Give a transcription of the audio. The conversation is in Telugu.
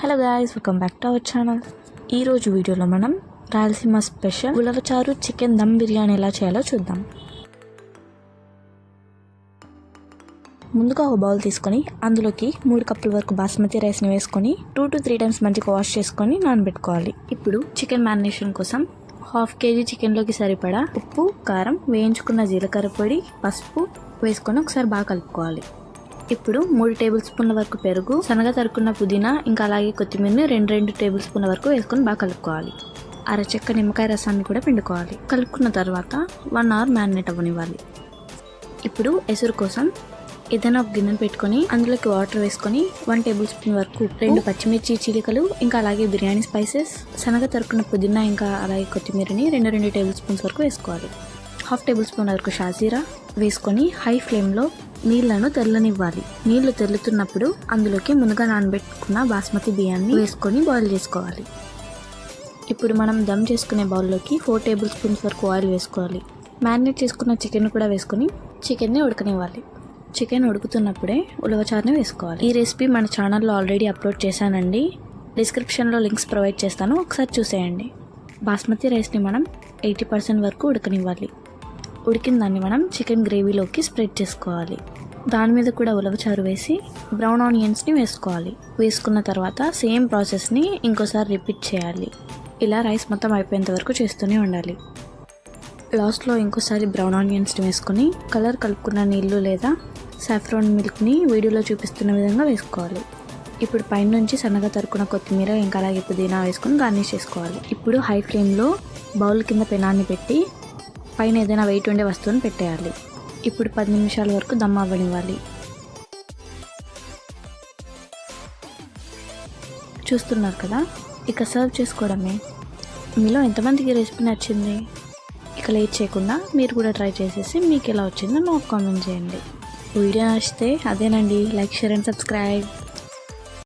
Hello guys welcome back to our channel ఈరోజు వీడియోలో మనం రాయలసీమ స్పెషల్ ఉలవచారు చికెన్ దమ్ బిర్యానీ ఎలా చేయాలో చూద్దాం. ముందుగా ఒక బౌల్ తీసుకొని అందులోకి మూడు కప్పుల వరకు బాస్మతి రైస్ని వేసుకొని టూ టు త్రీ టైమ్స్ మంచిగా వాష్ చేసుకొని నానబెట్టుకోవాలి. ఇప్పుడు చికెన్ మ్యారినేషన్ కోసం హాఫ్ కేజీ చికెన్లోకి సరిపడా ఉప్పు కారం వేయించుకున్న జీలకర్ర పొడి పసుపు వేసుకొని ఒకసారి బాగా కలుపుకోవాలి. ఇప్పుడు మూడు టేబుల్ స్పూన్ల వరకు పెరుగు శనగ తరుకున్న పుదీనా ఇంకా అలాగే కొత్తిమీరని రెండు రెండు టేబుల్ స్పూన్ల వరకు వేసుకొని బాగా కలుపుకోవాలి. అరచెక్క నిమ్మకాయ రసాన్ని కూడా పిండుకోవాలి. కలుపుకున్న తర్వాత వన్ అవర్ మ్యారినేట్ అవ్వనివ్వాలి. ఇప్పుడు ఎసురు కోసం ఏదైనా ఒక గిన్నెను పెట్టుకొని అందులోకి వాటర్ వేసుకొని వన్ టేబుల్ స్పూన్ వరకు రెండు పచ్చిమిర్చి చీలికలు ఇంకా అలాగే బిర్యానీ స్పైసెస్ శనగ తరుకున్న పుదీనా ఇంకా అలాగే కొత్తిమీరని రెండు రెండు టేబుల్ స్పూన్స్ వరకు వేసుకోవాలి. హాఫ్ టేబుల్ స్పూన్ వరకు షాజీరా వేసుకొని హై ఫ్లేమ్లో నీళ్ళను తెల్లనివ్వాలి. నీళ్ళు తెల్లుతున్నప్పుడు అందులోకి ముందుగా నానబెట్టుకున్న బాస్మతి బియ్యాన్ని వేసుకొని బాయిల్ చేసుకోవాలి. ఇప్పుడు మనం దమ్ చేసుకునే బౌల్లోకి ఫోర్ టేబుల్ స్పూన్స్ వరకు ఆయిల్ వేసుకోవాలి. మ్యారినేట్ చేసుకున్న చికెన్ కూడా వేసుకొని చికెన్ని ఉడకనివ్వాలి. చికెన్ ఉడుకుతున్నప్పుడే ఉలవచారుని వేసుకోవాలి. ఈ రెసిపీ మన ఛానల్లో ఆల్రెడీ అప్లోడ్ చేశానండి. డిస్క్రిప్షన్లో లింక్స్ ప్రొవైడ్ చేస్తాను. ఒకసారి చూసేయండి. బాస్మతి రైస్ని మనం ఎయిటీ పర్సెంట్ వరకు ఉడకనివ్వాలి. ఉడికిన దాన్ని మనం చికెన్ గ్రేవీలోకి స్ప్రెడ్ చేసుకోవాలి. దాని మీద కూడా ఉలవచారు వేసి బ్రౌన్ ఆనియన్స్ని వేసుకోవాలి. వేసుకున్న తర్వాత సేమ్ ప్రాసెస్ని ఇంకోసారి రిపీట్ చేయాలి. ఇలా రైస్ మొత్తం అయిపోయేంత వరకు చేస్తూనే ఉండాలి. లాస్ట్లో ఇంకోసారి బ్రౌన్ ఆనియన్స్ని వేసుకొని కలర్ కలుపుకున్న నీళ్ళు లేదా సాఫ్రాన్ మిల్క్ని వీడియోలో చూపిస్తున్న విధంగా వేసుకోవాలి. ఇప్పుడు పైనుంచి సన్నగా తరుకున్న కొత్తిమీర ఇంకా అలాగే పుదీనా వేసుకొని గార్నిష్ చేసుకోవాలి. ఇప్పుడు హై ఫ్లేమ్లో బౌల్ కింద పెనాన్ని పెట్టి పైన ఏదైనా వెయిట్ ఉండే వస్తువుని పెట్టేయాలి. ఇప్పుడు పది నిమిషాల వరకు దమ్ అవ్వనివ్వాలి. చూస్తున్నారు కదా? ఇక సర్వ్ చేసుకోవడమే. మీలో ఎంతమందికి రెసిపీ నచ్చింది? ఇక లేట్ చేయకుండా మీరు కూడా ట్రై చేసేసి మీకు ఎలా వచ్చిందో నాకు కామెంట్ చేయండి. వీడియో నచ్చితే అదేనండి. Like share and subscribe.